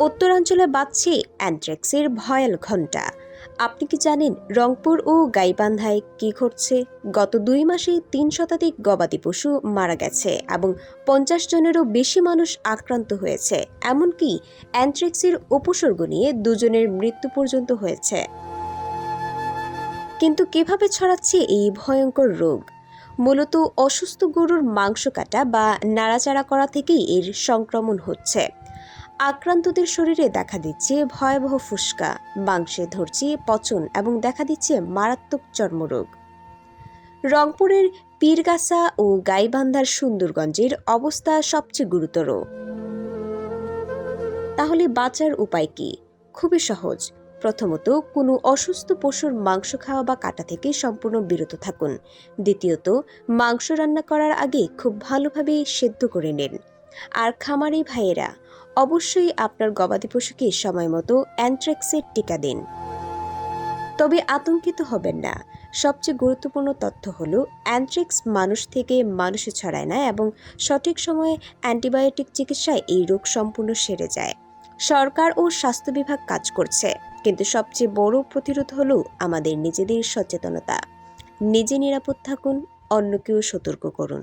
উত্তরাঞ্চলে বাজছে অ্যান্ট্রাক্সের ভয়াল ঘণ্টা। আপনি কি জানেন রংপুর ও গাইবান্ধায় কি ঘটছে? গত দুই মাসে তিন শতাধিক গবাদি পশু মারা গেছে এবং পঞ্চাশ জনেরও বেশি মানুষ আক্রান্ত হয়েছে। এমনকি অ্যান্ট্রাক্সের উপসর্গ নিয়ে দুজনের মৃত্যু পর্যন্ত হয়েছে। কিন্তু কীভাবে ছড়াচ্ছে এই ভয়ঙ্কর রোগ? মূলত অসুস্থ গরুর মাংস কাটা বা নাড়াচাড়া করা থেকেই এর সংক্রমণ হচ্ছে। আক্রান্তদের শরীরে দেখা দিচ্ছে ভয়াবহ ফুসকা, মাংসে ধরছে পচন এবং দেখা দিচ্ছে মারাত্মক চর্মরোগ। রংপুরের পীরগাছা ও গাইবান্ধার সুন্দরগঞ্জের অবস্থা সবচেয়ে গুরুতর। তাহলে বাঁচার উপায় কি? খুবই সহজ। প্রথমত, কোনো অসুস্থ পশুর মাংস খাওয়া বা কাটা থেকে সম্পূর্ণ বিরত থাকুন। দ্বিতীয়ত, মাংস রান্না করার আগে খুব ভালোভাবে সেদ্ধ করে নিন। আর খামারি ভাইয়েরা অবশ্যই আপনার গবাদি পশুকে সময় মতো অ্যান্ট্রাক্সের টিকা দিন। তবে আতঙ্কিত হবেন না। সবচেয়ে গুরুত্বপূর্ণ তথ্য হল অ্যান্ট্রিক্স মানুষ থেকে মানুষে ছড়ায় না এবং সঠিক সময়ে অ্যান্টিবায়োটিক চিকিৎসায় এই রোগ সম্পূর্ণ সেরে যায়। সরকার ও স্বাস্থ্য বিভাগ কাজ করছে, কিন্তু সবচেয়ে বড় প্রতিরোধ হলো আমাদের নিজেদের সচেতনতা। নিজে নিরাপদ থাকুন, অন্যকেও সতর্ক করুন।